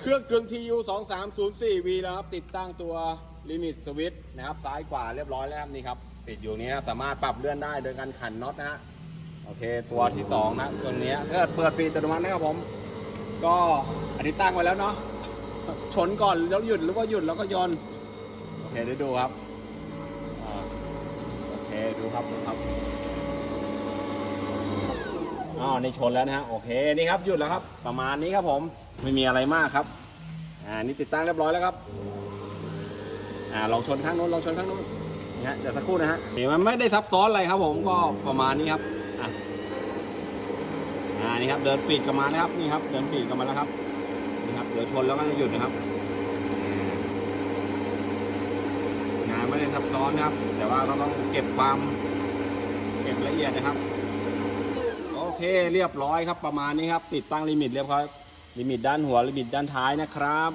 เครื่องกลึง TU 2304V แล้วครับ ติดตั้งตัวลิมิตสวิตช์นะครับซ้ายขวาเรียบร้อยแล้วครับนี่ครับ ติดอยู่นี้นะสามารถปรับเลื่อนได้โดยการขันน็อตนะฮะโอเค ตัวที่ 2 นะตัวนี้ถ้าเกิดเปิดฟรีอัตโนมัตินะครับผม ก็อันนี้ตั้งไว้แล้วเนาะชนก่อนแล้วหยุดหรือว่าหยุดแล้วก็ยนโอเคได้ดูครับอโอเคดูครับดูครับอ้าวนี่ชนแล้วนะฮะโอเคนี่ครับหยุดแล้วครับ ประมาณนี้ครับผม ไม่มีอะไรมากครับ อ่านี่ติดตั้งเรียบร้อยแล้วครับ อ่าลองชนข้างโน้นลองชนข้างโน้นนะฮะเดี๋ยวสักครู่นะฮะเดี๋ยวมันไม่ได้ซับซ้อนอะไรครับ ผมก็ประมาณนี้ครับ อะอ่านี่ครับ เดินปีกกลับมานะครับนี่ครับ เดินปีกกลับมาแล้วครับนี่ครับเดี๋ยวชนแล้วก็จะหยุดนะครับ งานไม่ได้ซับซ้อนนะครับ แต่ว่าก็ต้องเก็บความเก็บละเอียดนะครับ โอเคเรียบร้อยครับ ประมาณนี้ครับ ติดตั้งลิมิตเรียบร้อย ลิมิตด้านหัวลิมิตด้านท้ายนะครับ